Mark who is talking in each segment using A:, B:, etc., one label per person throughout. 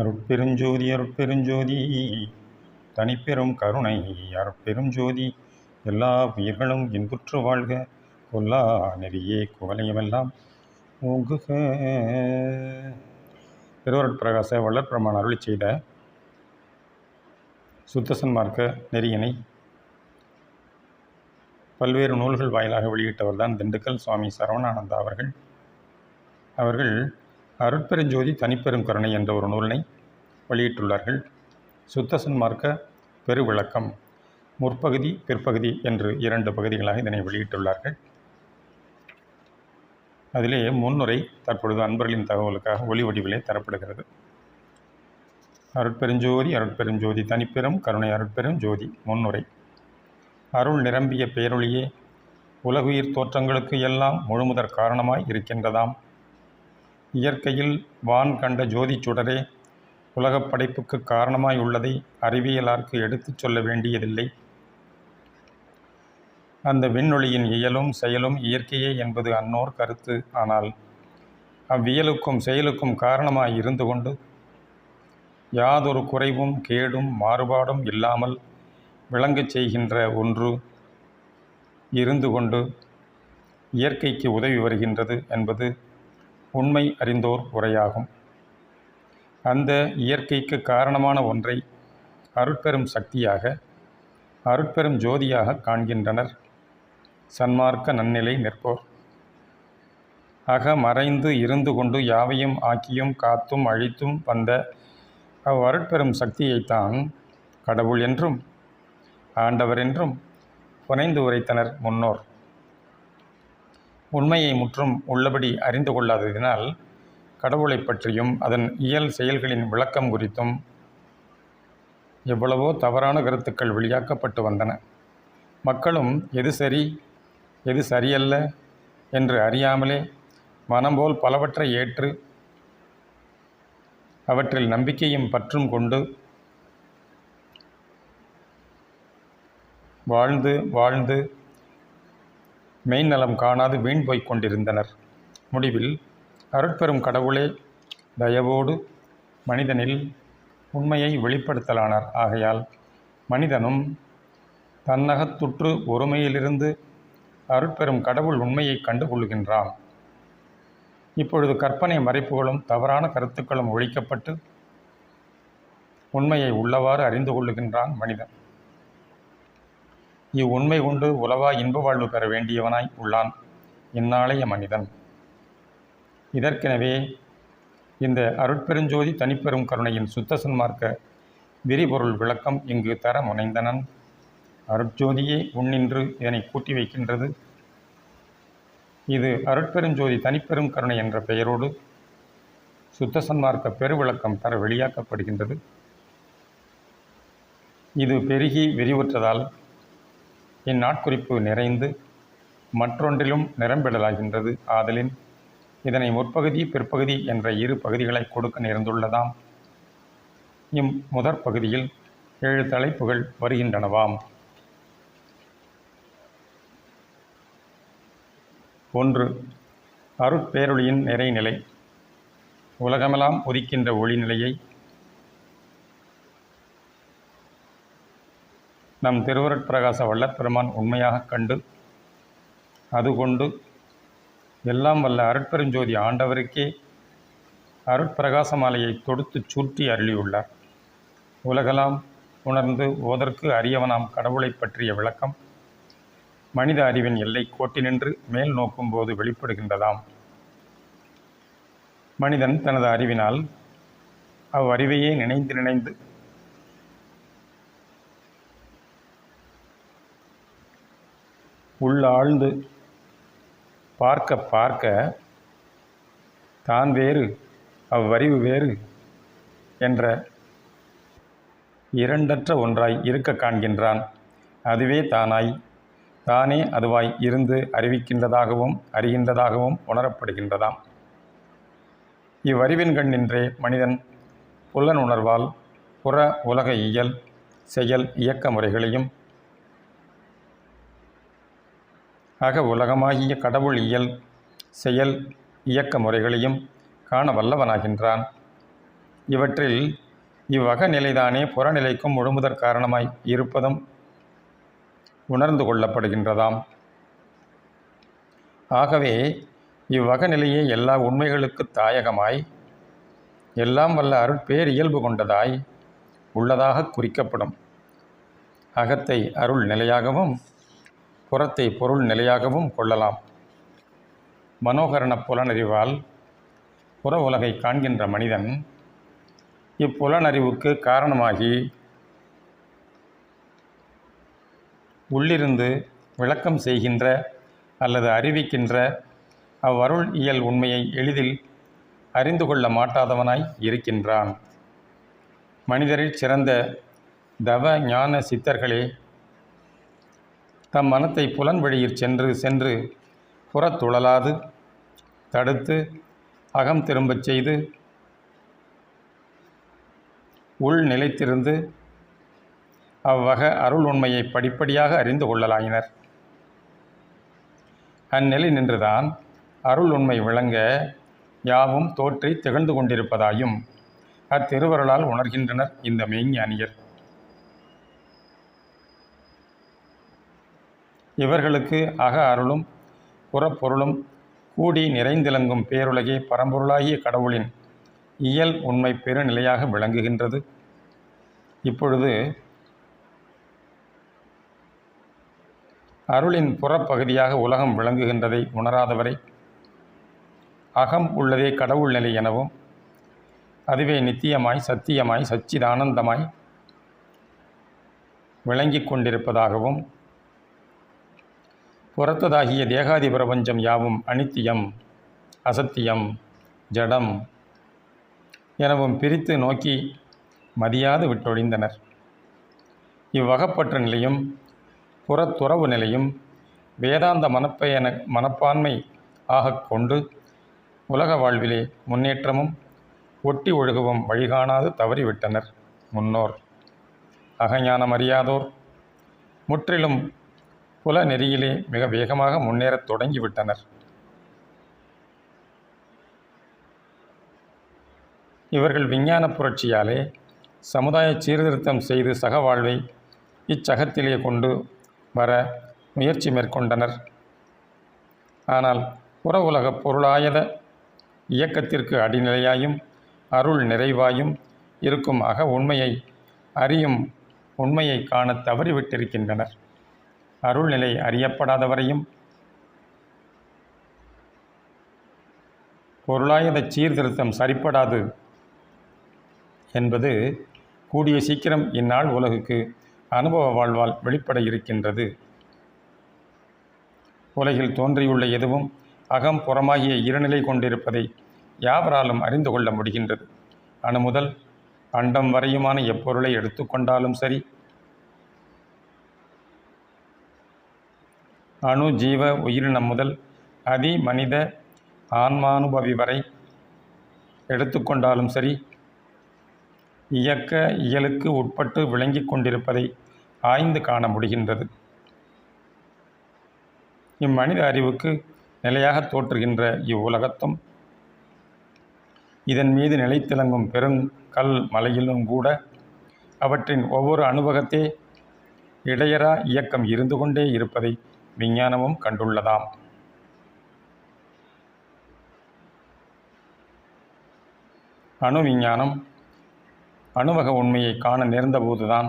A: அருட்பெருஞ்சோதி அருட்பெருஞ்சோதி தனிப்பெரும் கருணை. அருட்பெருஞ்சோதி எல்லா உயிர்களும் இன்புற்று வாழ்க. கொல்லா நெறியே குவலையுமெல்லாம் ஓங்குக. திருவருட்பிரகாச வள்ளற்பெருமான் அருளி செய்த சுத்தசன்மார்க்க நெறியினை பல்வேறு நூல்கள் வாயிலாக வெளியிட்டவர் தான் திண்டுக்கல் சுவாமி சரவணானந்தா அவர்கள். அவர்கள் அருட்பெருஞ்சோதி தனிப்பெரும் கருணை என்ற ஒரு நூலினை வெளியிட்டுள்ளார்கள். சுத்த சன்மார்க்க பெருவிளக்கம் முற்பகுதி பிற்பகுதி என்று இரண்டு பகுதிகளாக இதனை வெளியிட்டுள்ளார்கள். அதிலே முன்னுரை தற்பொழுது அன்பர்களின் தகவலுக்காக ஒளி வடிவிலே தரப்படுகிறது. அருட்பெருஞ்சோதி அருட்பெருஞ்சோதி தனிப்பெரும் கருணை அருட்பெரும் ஜோதி முன்னுரை. அருள் நிரம்பிய பேரொழியே உலகுயிர் தோற்றங்களுக்கு எல்லாம் முழுமுதற் காரணமாய் இருக்கின்றதாம். இயற்கையில் வான் கண்ட ஜோதி சுடரே உலகப் படைப்புக்கு காரணமாய் உள்ளதை அறிவியலார்க்கு எடுத்துச் சொல்ல வேண்டியதில்லை. அந்த விண்ணொளியின் இயலும் செயலும் இயற்கையே என்பது அன்னோர் கருத்து. ஆனால் அவ்வியலுக்கும் செயலுக்கும் காரணமாய் இருந்து கொண்டு யாதொரு குறைவும் கேடும் மாறுபாடும் இல்லாமல் விளங்கச் செய்கின்ற ஒன்று இருந்து கொண்டு இயற்கைக்கு உதவி வருகின்றது என்பது உண்மை அறிந்தோர் உரையாகும். அந்த இயற்கைக்கு காரணமான ஒன்றை அருட்பெரும் சக்தியாக அருட்பெரும் ஜோதியாக காண்கின்றனர். சன்மார்க்க நன்னிலை நிற்போர். அக மறைந்து இருந்து கொண்டு யாவையும் ஆக்கியும் காத்தும் அழித்தும் வந்த அவ்வருட்பெரும் சக்தியைத்தான் கடவுள் என்றும் ஆண்டவர் என்றும் புனைந்து உரைத்தனர் முன்னோர். உண்மையை முற்றும் உள்ளபடி அறிந்து கொள்ளாததினால் கடவுளை பற்றியும் அதன் இயல் செயல்களின் விளக்கம் குறித்தும் எவ்வளவோ தவறான கருத்துக்கள் வெளியாக்கப்பட்டு வந்தன. மக்களும் எது சரி எது சரியல்ல என்று அறியாமலே மனம்போல் பலவற்றை ஏற்று அவற்றில் நம்பிக்கையும் பற்றும் கொண்டு வாழ்ந்து வாழ்ந்து மெய்நலம் காணாது வீண் போய்க் கொண்டிருந்தனர். முடிவில் அருட்பெரும் கடவுளே தயவோடு மனிதனில் உண்மையை வெளிப்படுத்தலானார். ஆகையால் மனிதனும் தன்னகத்துற்று ஒருமையிலிருந்து அருட்பெரும் கடவுள் உண்மையை கண்டுகொள்கின்றான். இப்பொழுது கற்பனை மறைப்புகளும் தவறான கருத்துக்களும் ஒழிக்கப்பட்டு உண்மையை உள்ளவாறு அறிந்து கொள்ளுகின்றான் மனிதன். இவ்வுண்மை கொண்டு உலவா இன்ப வாழ்வு பெற வேண்டியவனாய் உள்ளான். இந்நாளைய மனிதன். இதற்கெனவே இந்த அருட்பெருஞ்சோதி தனிப்பெரும் கருணையின் சுத்த சன்மார்க்க விரிபொருள் விளக்கம் இங்கு தர முனைந்தனன். அருட்ஜோதியே உன்னின்று இதனை கூட்டி வைக்கின்றது. இது அருட்பெருஞ்சோதி தனிப்பெரும் கருணை என்ற பெயரோடு சுத்த சன்மார்க்க பெருவிளக்கம் தர வெளியாக்கப்படுகின்றது. இது பெருகி விரிவுற்றதால் இந்நாட்குறிப்பு நிறைந்து மற்றொன்றிலும் நிரம்பிடலாகின்றது. ஆதலின் இதனை முற்பகுதி பிற்பகுதி என்ற இரு பகுதிகளை கொடுக்க நேர்ந்துள்ளதாம். இம் முதற் பகுதியில் ஏழு தலைப்புகள் வருகின்றனவாம். ஒன்று அருட்பேரொளியின் நிறைநிலை. உலகமெல்லாம் உதிக்கின்ற ஒளிநிலையை நம் திருவருட்பிரகாச வல்லப்பெருமான் உண்மையாக கண்டு அதுகொண்டு எல்லாம் வல்ல அருட்பெருஞ்சோதி ஆண்டவருக்கே அருட்பிரகாச மாலையை தொடுத்து சுற்றி அருளியுள்ளார். உலகலாம் உணர்ந்து ஓதற்கு அறியவனாம் கடவுளை பற்றிய விளக்கம். மனித அறிவின் எல்லை கோட்டினின்று மேல் நோக்கும்போது வெளிப்படுகின்றதாம். மனிதன் தனது அறிவினால் அவ்வறிவையே நினைந்து நினைந்து உள்ளாழ்ந்து பார்க்க பார்க்க தான் வேறு அவ்வறிவு வேறு என்ற இரண்டற்ற ஒன்றாய் இருக்க காண்கின்றான். அதுவே தானாய். தானே அதுவாய் இருந்து அறிவிக்கின்றதாகவும் அறிகின்றதாகவும் உணரப்படுகின்றதாம். இவ்வறிவின் கண்ணின்றே மனிதன் புலனுணர்வால் புற உலக இயல் செயல் இயக்க முறைகளையும் அக உலகமாகிய கடவுள் இயல் செயல் இயக்க முறைகளையும் காண வல்லவனாகின்றான். இவற்றில் இவ்வக நிலைதானே புறநிலைக்கும் முழுமுதற் காரணமாய் இருப்பதும் உணர்ந்து கொள்ளப்படுகின்றதாம். ஆகவே இவ்வக நிலையே எல்லா உண்மைகளுக்கு தாயகமாய் எல்லாம் வல்ல அருட்பேரியல்பு கொண்டதாய் உள்ளதாக குறிக்கப்படும். அகத்தை அருள் நிலையாகவும் புறத்தை பொருள் நிலையாகவும் கொள்ளலாம். மனோகரண புலனறிவால் புற உலகை காண்கின்ற மனிதன் இப்புலனறிவுக்கு காரணமாகி உள்ளிருந்து விளக்கம் செய்கின்ற அல்லது அறிவிக்கின்ற அவ்வருள் இயல் உண்மையை எளிதில் அறிந்து கொள்ள மாட்டாதவனாய் இருக்கின்றான். மனிதரில் சிறந்த தவ ஞான சித்தர்களே தம் மனத்தை புலன் வழியிற் சென்று சென்று புறத்துழலாது. தடுத்து அகம் திரும்பச் செய்து உள் நிலைத்திருந்து அவ்வக அருள் உண்மையை படிப்படியாக அறிந்து கொள்ளலாயினர். அந்நிலை நின்றுதான் அருள் உண்மை விளங்க யாவும் தோற்றி திகழ்ந்து கொண்டிருப்பதாயும் அத்திருவருளால் உணர்கின்றனர் இந்த மெய்ஞானியர். இவர்களுக்கு அக அருளும் புறப்பொருளும் கூடி நிறைந்திலங்கும் பேருலகே பரம்பொருளாகிய கடவுளின் இயல் உண்மை பெருநிலையாக விளங்குகின்றது. இப்பொழுது அருளின் புறப்பகுதியாக உலகம் விளங்குகின்றதை உணராதவரை. அகம் உள்ளதே கடவுள் நிலை எனவும் அதுவே நித்தியமாய் சத்தியமாய் சச்சிதானந்தமாய் விளங்கிக் கொண்டிருப்பதாகவும் புறத்ததாகிய தேகாதி பிரபஞ்சம் யாவும் அனித்தியம் அசத்தியம் ஜடம் எனவும் பிரித்து நோக்கி மதியாது விட்டொழிந்தனர். இவ்வகப்பற்ற நிலையும் புறத்துறவு நிலையும் வேதாந்த மனப்பயன மனப்பான்மை ஆகக் கொண்டு உலக வாழ்விலே முன்னேற்றமும் ஒட்டி ஒழுகவும் வழிகாணாது தவறிவிட்டனர் முன்னோர். அகஞானம் அறியாதோர் முற்றிலும் புல நெறியிலே மிக வேகமாக முன்னேறத் தொடங்கிவிட்டனர். இவர்கள் விஞ்ஞான புரட்சியாலே சமுதாய சீர்திருத்தம் செய்து சக வாழ்வை இச்சகத்திலே கொண்டு வர முயற்சி மேற்கொண்டனர். ஆனால் புற உலக பொருளாயத இயக்கத்திற்கு அடிநிலையாயும் அருள் நிறைவாயும் இருக்கும் அக உண்மையை அறியும் உண்மையை காண தவறிவிட்டிருக்கின்றனர். அருள்நிலை அறியப்படாதவரையும் பொருளாயத சீர்திருத்தம் சரிப்படாது என்பது கூடிய சீக்கிரம் இந்நாள் உலகுக்கு அனுபவ வாழ்வால் வெளிப்பட இருக்கின்றது. உலகில் தோன்றியுள்ள எதுவும் அகம் புறமாகிய இருநிலை கொண்டிருப்பதை யாவராலும் அறிந்து கொள்ள முடிகின்றது. அணு முதல் அண்டம் வரையுமான எப்பொருளை எடுத்துக்கொண்டாலும் சரி அணு ஜீவ உயிரினம் முதல் அதி மனித ஆன்மானுபவி வரை எடுத்துக்கொண்டாலும் சரி இயக்க இயலுக்கு உட்பட்டு விளங்கிக் கொண்டிருப்பதை ஆய்ந்து காண முடிகின்றது. இம்மனித அறிவுக்கு நிலையாக தோற்றுகின்ற இவ்வுலகத்தும் இதன் மீது நிலைத்திலங்கும் பெருங்கல் மலையிலும் கூட அவற்றின் ஒவ்வொரு அனுபவத்தே இடையரா இயக்கம் இருந்து கொண்டே இருப்பதை விஞ்ஞானமும் கண்டுள்ளதாம். அணு விஞ்ஞானம் அணுவக உண்மையை காண நேர்ந்தபோதுதான்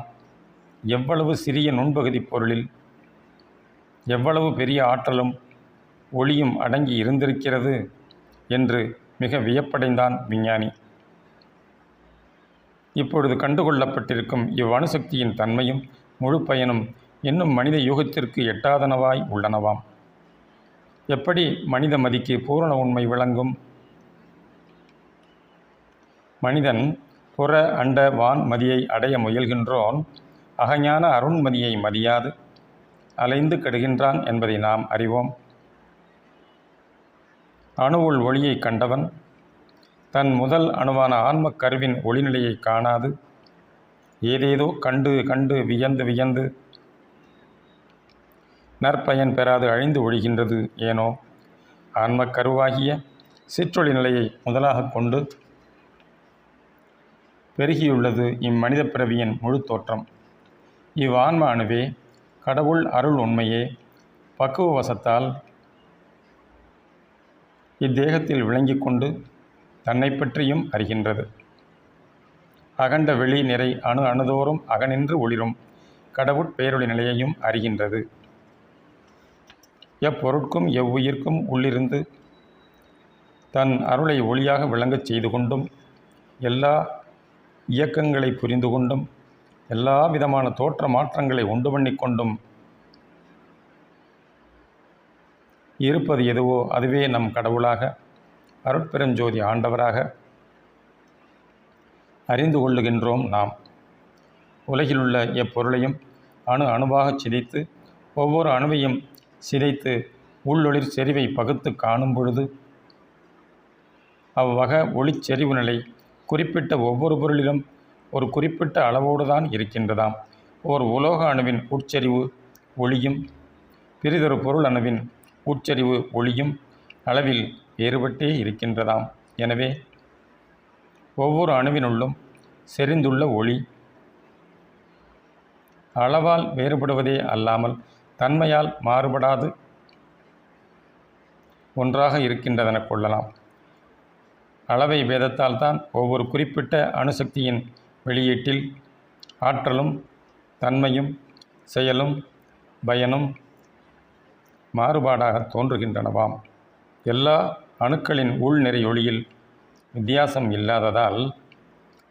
A: எவ்வளவு சிறிய நுண்பகுதி பொருளில் எவ்வளவு பெரிய ஆற்றலும் ஒளியும் அடங்கி இருந்திருக்கிறது என்று மிக வியப்படைந்தான் விஞ்ஞானி. இப்பொழுது கண்டுகொள்ளப்பட்டிருக்கும் இவ்வணுசக்தியின் தன்மையும் முழு பயனும் இன்னும் மனித யூகத்திற்கு எட்டாதனவாய் உள்ளனவாம். எப்படி மனித மதிக்கு பூரண உண்மை விளங்கும்? மனிதன் புற அண்ட வான் மதியை அடைய முயல்கின்றோன் அகஞான அருண்மதியை மதியாது அலைந்து கெடுகின்றான் என்பதை நாம் அறிவோம். அணுவுள் ஒளியை கண்டவன் தன் முதல் அணுவான ஆன்மக் கருவின் ஒளிநிலையை காணாது ஏதேதோ கண்டு கண்டு வியந்து வியந்து நற்பயன் பெறாது அழிந்து ஒழிகின்றது ஏனோ? ஆன்மக் கருவாகிய சிற்றொளி நிலையை முதலாக கொண்டு பெருகியுள்ளது இம்மனித பிறவியின் முழு தோற்றம். இவ்வான்ம அணுவே கடவுள் அருள் உண்மையே பக்குவவசத்தால் இத்தேகத்தில் விளங்கிக் கொண்டு தன்னை பற்றியும் அறிகின்றது. அகண்ட வெளி நிறை அணு அணுதோறும் அகனின்று ஒளிரும் கடவுட் பேரொளி நிலையையும் அறிகின்றது. எப்பொருட்கும் எவ்வுயிர்க்கும் உள்ளிருந்து தன் அருளை ஒளியாக விளங்கச் செய்து கொண்டும் எல்லா இயக்கங்களை புரிந்து கொண்டும் எல்லா விதமான தோற்ற மாற்றங்களை உண்டு பண்ணிக்கொண்டும் இருப்பது எதுவோ அதுவே நம் கடவுளாக அருட்பெருஞ்சோதி ஆண்டவராக அறிந்து கொள்ளுகின்றோம் நாம். உலகிலுள்ள எப்பொருளையும் அணு அணுவாகச் சிதைத்து ஒவ்வொரு அணுவையும் சிதைத்து உள்ளொளிர் செறிவை பகுத்து காணும் பொழுது அவ்வக ஒளிச்செறிவு நிலை குறிப்பிட்ட ஒவ்வொரு பொருளிலும் ஒரு குறிப்பிட்ட அளவோடு தான் இருக்கின்றதாம். ஓர் உலோக அணுவின் உட்செறிவு ஒளியும் பிறிதொரு பொருள் அணுவின் உட்செறிவு ஒளியும் அளவில் வேறுபட்டே இருக்கின்றதாம். எனவே ஒவ்வொரு அணுவினுள்ளும் செறிந்துள்ள ஒளி அளவால் வேறுபடுவதே அல்லாமல் தன்மையால் மாறுபடாது ஒன்றாக இருக்கின்றதென கொள்ளலாம். அளவை வேதத்தால் தான் ஒவ்வொரு குறிப்பிட்ட அணுசக்தியின் வெளியீட்டில் ஆற்றலும் தன்மையும் செயலும் பயனும் மாறுபாடாக தோன்றுகின்றனவாம். எல்லா அணுக்களின் உள்நிறை ஒளியில் வித்தியாசம் இல்லாததால்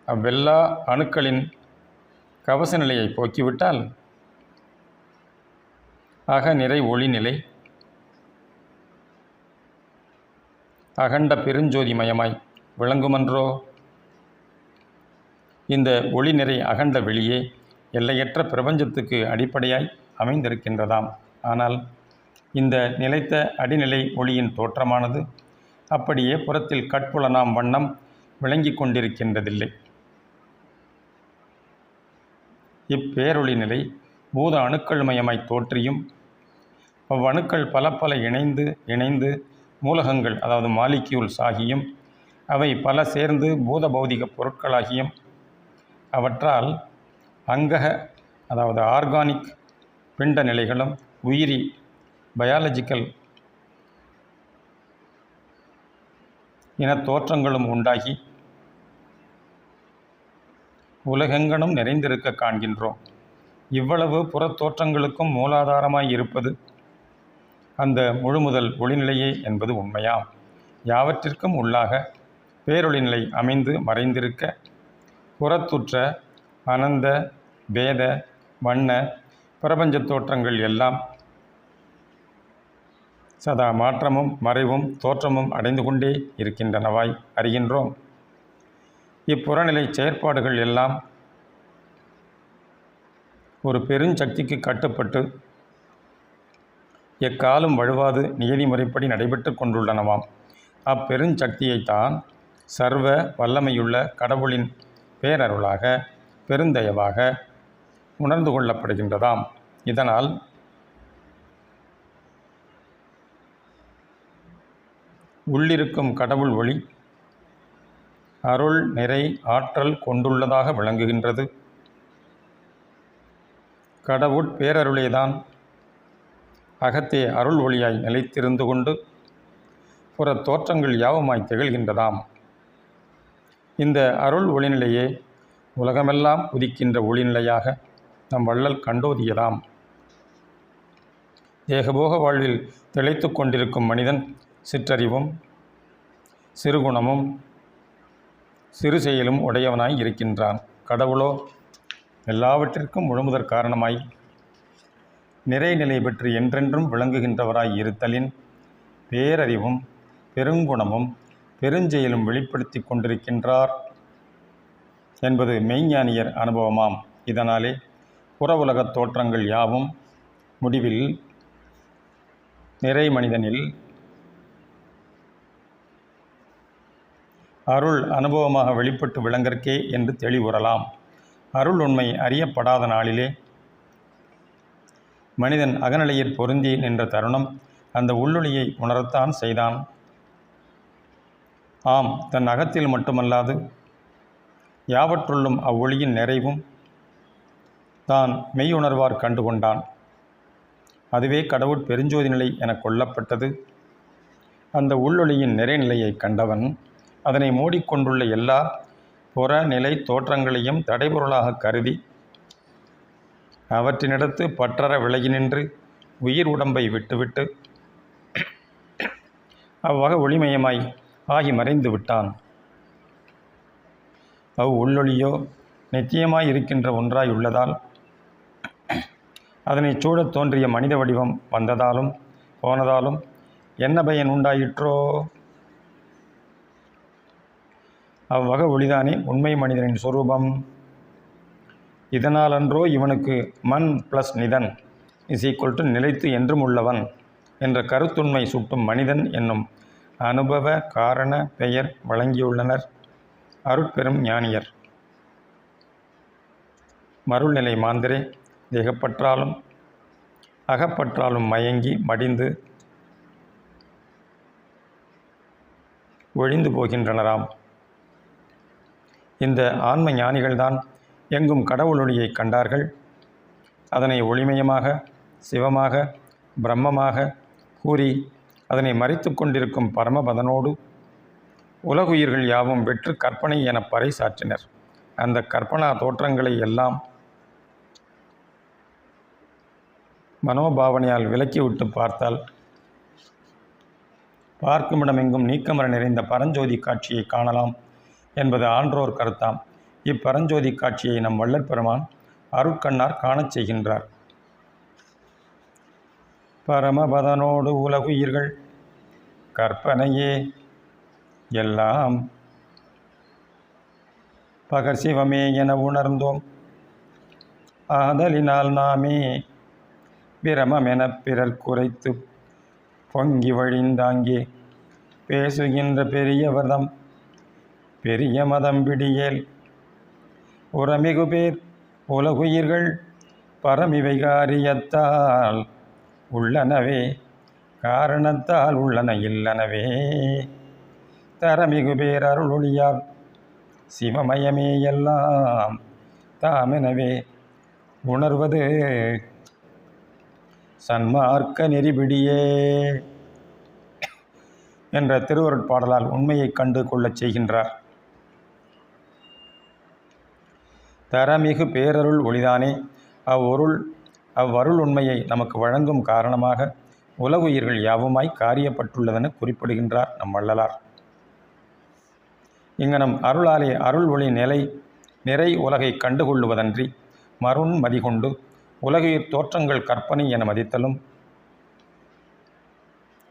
A: அவ்வெல்லா அணுக்களின் கவச நிலையை போக்கிவிட்டால் அகநிறை ஒளிநிலை. அகண்ட பெருஞ்சோதிமயமாய் விளங்குமன்றோ? இந்த ஒளிநிறை அகண்ட வெளியே எல்லையற்ற பிரபஞ்சத்துக்கு அடிப்படையாய் அமைந்திருக்கின்றதாம். ஆனால் இந்த நிலைத்த அடிநிலை ஒளியின் தோற்றமானது அப்படியே புறத்தில் கட்புலனாம் வண்ணம் விளங்கி கொண்டிருக்கின்றதில்லை. இப்பேரொளி நிலை பூத அணுக்கள் மயமாய் தோற்றியும் அவ்வணுக்கள் பல பல இணைந்து இணைந்து மூலகங்கள் அதாவது மாலிக்யூல்ஸ் ஆகியும் அவை பல சேர்ந்து பூத பௌதிக பொருட்களாகியும் அவற்றால் அங்கக அதாவது ஆர்கானிக் பிண்ட நிலைகளும் உயிரி பயாலஜிக்கல் இனத் தோற்றங்களும் உண்டாகி உலகெங்கனும் நிறைந்திருக்க காண்கின்றோம். இவ்வளவு புறத்தோற்றங்களுக்கும் மூலாதாரமாய் இருப்பது அந்த முழுமுதல் ஒளிநிலையே என்பது உண்மையாம். யாவற்றிற்கும் உள்ளாக பேரொளிநிலை அமைந்து மறைந்திருக்க புறத்துற்ற அனந்த பேத வண்ண பிரபஞ்ச தோற்றங்கள் எல்லாம் சதா மாற்றமும் மறைவும் தோற்றமும் அடைந்து கொண்டே இருக்கின்றனவாய் அறிகின்றோம். இப்புறநிலை செயற்பாடுகள் எல்லாம் ஒரு பெருஞ்சக்திக்கு கட்டுப்பட்டு எக்காலும் வழுவாது நியதி முறைப்படி நடைபெற்று கொண்டுள்ளனவாம். அப்பெருஞ்சக்தியைத்தான் சர்வ வல்லமையுள்ள கடவுளின் பேரருளாக பெருந்தயவாக உணர்ந்து கொள்ளப்படுகின்றதாம். இதனால் உள்ளிருக்கும் கடவுள் ஒளி அருள் நிறை ஆற்றல் கொண்டுள்ளதாக விளங்குகின்றது. கடவுட் பேரருளேதான். அகத்தே அருள் ஒளியாய் நிலைத்திருந்து கொண்டு புற தோற்றங்கள் யாவுமாய் திகழ்கின்றதாம். இந்த அருள் ஒளிநிலையே உலகமெல்லாம் உதிக்கின்ற ஒளிநிலையாக நம் வள்ளல் கண்டோதியதாம். தேகபோக வாழ்வில் திளைத்து கொண்டிருக்கும் மனிதன் சிற்றறிவும் சிறுகுணமும் சிறு செயலும் உடையவனாய் இருக்கின்றான். கடவுளோ எல்லாவற்றிற்கும் முழுமுதற் காரணமாய் நிறைநிலை பெற்று என்றென்றும் விளங்குகின்றவராய் இருத்தலின் பேரறிவும் பெருங்குணமும் பெருஞ்செயலும் வெளிப்படுத்தி கொண்டிருக்கின்றார் என்பது மெய்ஞானியர் அனுபவமாம். இதனாலே புறவுலகத் தோற்றங்கள் யாவும் முடிவில் நிறை மனிதனில் அருள் அனுபவமாக வெளிப்பட்டு விளங்கற்கே என்று தெளிவுறலாம். அருள் உண்மை அறியப்படாத நாளிலே. மனிதன் அகநிலையில் பொருந்தி நின்ற தருணம் அந்த உள்ளொளியை உணரத்தான் செய்தான். ஆம் தன் அகத்தில் மட்டுமல்லாது யாவற்றுள்ளும் அவ்வொளியின் நிறைவும் தான் மெய்யுணர்வார் கண்டு கொண்டான் அதுவே கடவுள் பெருஞ்சோதி நிலை எனக் கொல்லப்பட்டது. அந்த உள்ளொளியின் நிறைநிலையை கண்டவன் அதனை மூடிக்கொண்டுள்ள எல்லா புறநிலை தோற்றங்களையும் தடைபொருளாக கருதி அவற்றினிடத்து பற்றற விலகி நின்று உயிர் உடம்பை விட்டுவிட்டு அவ்வக ஒளிமயமாய் ஆகி மறைந்து விட்டான். அவ் உள்ளொளியோ நித்தியமாய் இருக்கின்ற ஒன்றாய் உள்ளதால் அதனைச் சூழத் தோன்றிய மனித வடிவம் வந்ததாலும் போனதாலும் என்ன பயன் உண்டாயிற்றோ? அவ்வக ஒளிதானே உண்மை மனிதனின் சொரூபம்? இதனாலன்றோ இவனுக்கு மண் ப்ளஸ் நிதன் இஸ் ஈக்குவல் டு நிலைத்து என்றும் உள்ளவன் என்ற கருத்துண்மை சுட்டும் மனிதன் என்னும் அனுபவ காரண பெயர் வழங்கியுள்ளனர். அருட்பெரும் ஞானியர். மருள்நிலை மாந்திரே தேகப்பற்றாலும் அகப்பற்றாலும் மயங்கி மடிந்து ஒழிந்து போகின்றனராம். இந்த ஆன்ம ஞானிகள்தான் எங்கும் கடவுளொளியை கண்டார்கள். அதனை ஒளிமயமாக சிவமாக பிரம்மமாக கூறி அதனை மறைத்து கொண்டிருக்கும் பரமபதனோடு உலகுயிர்கள் யாவும் வெற்று கற்பனை என பறைசாற்றினர். அந்த கற்பனா தோற்றங்களை எல்லாம் மனோபாவனையால் விலக்கிவிட்டு பார்த்தால் பார்க்குமிடமெங்கும் நீக்கமர நிறைந்த பரஞ்சோதி காட்சியை காணலாம். என்பது ஆன்றோர் கருத்தாம். இப்பரஞ்சோதி காட்சியை நம் வள்ளல் பெருமான் அருட்கண்ணார் காணச் செய்கின்றார். பரமபதனோடு உலகுயிர்கள் கற்பனையே எல்லாம் பகர்சிவமே என உணர்ந்தோம். ஆதலினால் நாமே பிரமமெனப் பிறர் குறைத்து பொங்கி வழிந்தாங்கே பேசுகின்ற பெரியவர்தம் பெரிய மதம் பிடியேல். உரமிகு பேர் உலகுயிர்கள் பரமிவைகாரியத்தால் உள்ளனவே காரணத்தால் உள்ளன இல்லனவே. தரமிகு பேர் அருளொளியால் சிவமயமே எல்லாம் தாமெனவே உணர்வது சன்மார்க்க நெறிபிடியே என்ற திருவருட்பாடலால் உண்மையைக் கண்டு கொள்ளச் செய்கின்றார். தரமிகு பேரருள் ஒளிதானே? அவ்வொருள் அவ்வருள் உண்மையை நமக்கு வழங்கும் காரணமாக உலகுயிர்கள் யாவுமாய் காரியப்பட்டுள்ளதென குறிப்பிடுகின்றார் நம் வள்ளலார். இங்கனம் அருளாலே அருள் ஒளி நிலை நிறை உலகை கண்டுகொள்ளுவதன்றி மருண் மதிகொண்டு உலகிற் தோற்றங்கள் கற்பனை என மதித்தலும்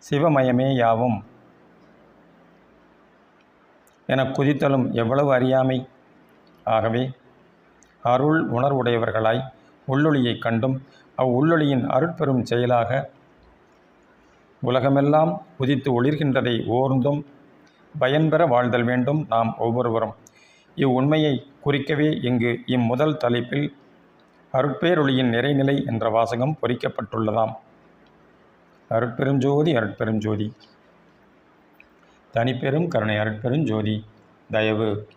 A: சிவமயமே யாவும் என குதித்தலும் எவ்வளவு அறியாமை? ஆகவே அருள் உணர்வுடையவர்களாய் உள்ளொளியைக் கண்டும் அவ் உள்ளொளியின் அருட்பெரும் செயலாக உலகமெல்லாம் உதித்து ஒளிர்கின்றதை ஓர்ந்தும் பயன்பெற வாழ்தல் வேண்டும் நாம் ஒவ்வொருவரும். இவ்வுண்மையை குறிக்கவே இங்கு இம்முதல் தலைப்பில் அருட்பேரொளியின் நிறைநிலை என்ற வாசகம் பொறிக்கப்பட்டுள்ளதாம். அருட்பெருஞ்சோதி அருட்பெருஞ்சோதி தனிப்பெரும் கருணை அருட்பெருஞ்சோதி தயவு.